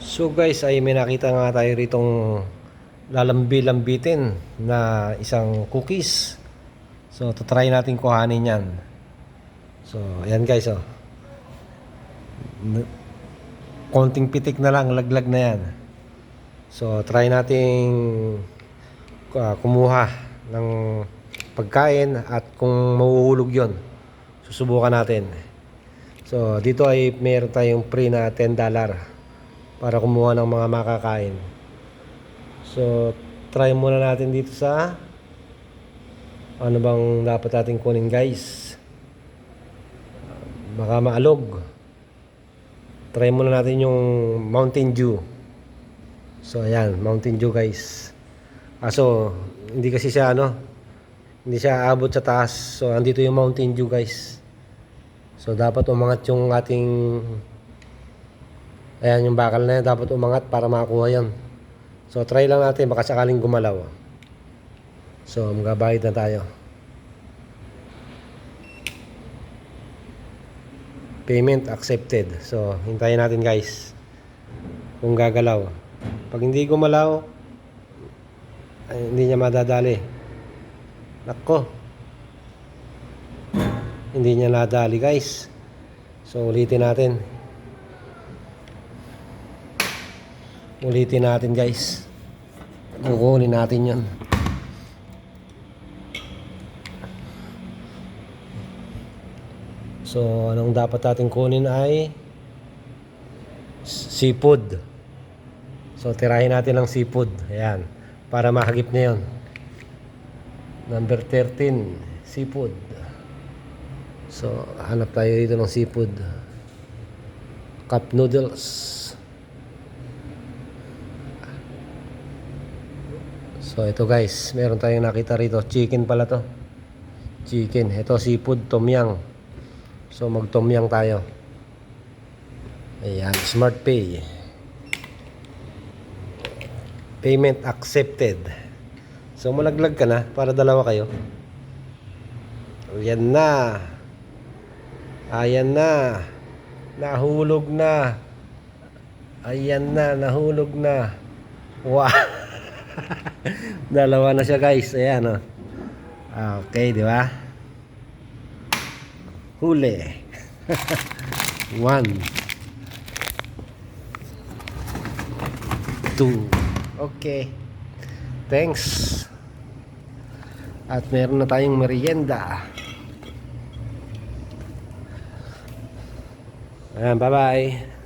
So guys, ay may nakita nga tayo ritong lalambi-lambitin na isang cookies. So, try natin kuhanin yan. So, ayan guys, oh. Konting pitik na lang, laglag na yan. So, try nating uh, kumuha ng pagkain at kung mahuhulog yon susubukan natin. So, dito ay meron tayong free na $10 para kumuha ng mga makakain. So, try muna natin dito sa ano bang dapat natin kunin guys. Baka maalog. Try muna natin yung Mountain Dew. So, ayan, Mountain Dew guys. Aso, hindi kasi siya ano, hindi siya abot sa taas. So, andito yung Mountain Dew guys. So, dapat umangat yung ating Ayan yung bakal na yan, dapat umangat para makakuha yan. So, try lang natin, baka sakaling gumalaw. So, magabayad na tayo. Payment accepted. So, hintayin natin guys. Kung gagalaw. Pag hindi gumalaw, ay, hindi niya madadali. Nako. Hindi niya nadali guys. So, ulitin natin. Ulitin natin guys. Kukunin natin yan. So, anong dapat natin kunin ay seafood. So, tirahin natin ng seafood. Ayan. Para makagip na yun. Number 13, seafood. So, hanap tayo dito ng seafood. Cup noodles. So ito guys, meron tayong nakita rito. Chicken pala to. Chicken. Ito seafood tom yum. So mag tom yum tayo. Ayan, Smart Pay. Payment accepted. So malaglag ka na para dalawa kayo. Ayan na. Ayan na. Nahulog na. Ayan na, nahulog na. Wow. Dalawa na siya guys. Ayan o. Oh. Okay, di ba? Huli. One. Two. Okay. Thanks. At meron na tayong merienda. Ayan, bye-bye.